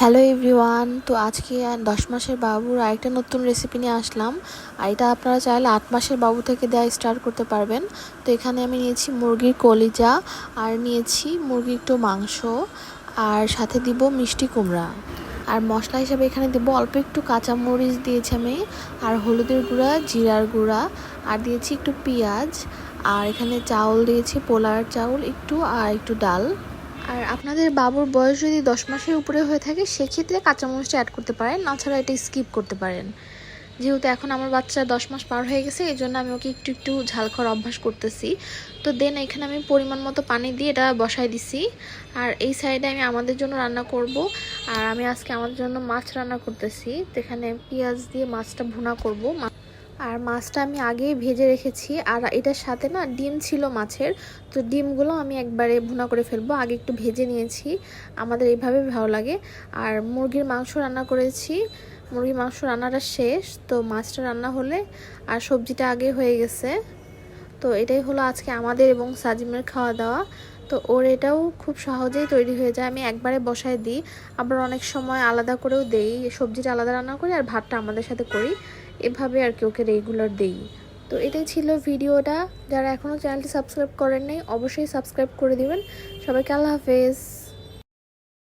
Hello everyone তো আজকে দশ মাসের বাবুর আরেকটা নতুন রেসিপি নিয়ে আসলাম। আর এটা আপনারা চাইলে আট মাসের বাবু থেকে দেওয়া স্টার্ট করতে পারবেন। তো এখানে আমি নিয়েছি মুরগির কলিজা, আর নিয়েছি মুরগির একটু মাংস, আর সাথে দিব মিষ্টি কুমড়া। আর মশলা হিসাবে এখানে দেবো অল্প একটু কাঁচা মরিচ দিয়েছি আমি, আর হলুদের গুঁড়া, জিরার গুঁড়া, আর দিয়েছি একটু পেঁয়াজ, আর এখানে চাউল দিয়েছি পোলার চাউল একটু, আর একটু ডাল। আর আপনাদের বাবুর বয়স যদি দশ মাসের উপরে হয়ে থাকে, সেক্ষেত্রে কাঁচামরিচটা অ্যাড করতে পারেন তাছাড়া এটা স্কিপ করতে পারেন। যেহেতু এখন আমার বাচ্চা দশ মাস পার হয়ে গেছে, এই জন্য আমি ওকে একটু একটু ঝাল খাওয়ার অভ্যাস করতেছি। তো দেন এখানে আমি পরিমাণ মতো পানি দিয়ে এটা বসাই দিছি। আর এই সাইডে আমি আমাদের জন্য রান্না করব। আর আমি আজকে আমাদের জন্য মাছ রান্না করতেছি। তো এখানে পেঁয়াজ দিয়ে মাছটা ভুনা করব। আর মাছটা আমি আগেই ভেজে রেখেছি। আর এটার সাথে না ডিম ছিল মাছের, তো ডিমগুলো আমি একবারে ভুনা করে ফেলব। আগে একটু ভেজে নিয়েছি। আমাদের এইভাবে ভালো লাগে। আর মুরগির মাংস রান্না করেছি। মুরগির মাংস রান্নাটা শেষ, তো মাছটা রান্না হলে আর সবজিটা আগে হয়ে গেছে। তো এটাই হলো আজকে আমাদের এবং সাজিমের খাওয়া দাওয়া তো ওর এটাও খুব সহজেই তৈরি হয়ে যায়। আমি একবারে বসায় দিই। আবার অনেক সময় আলাদা করেও দেই। সবজিটা আলাদা রান্না করি আর ভাতটা আমাদের সাথে করি। এভাবে আর কি ওকে রেগুলার দেই। তো এটাই ছিল ভিডিওটা। যারা এখনও চ্যানেলটি সাবস্ক্রাইব করেন নাই, অবশ্যই সাবস্ক্রাইব করে দিবেন। সবাইকে আল্লাহ হাফেজ।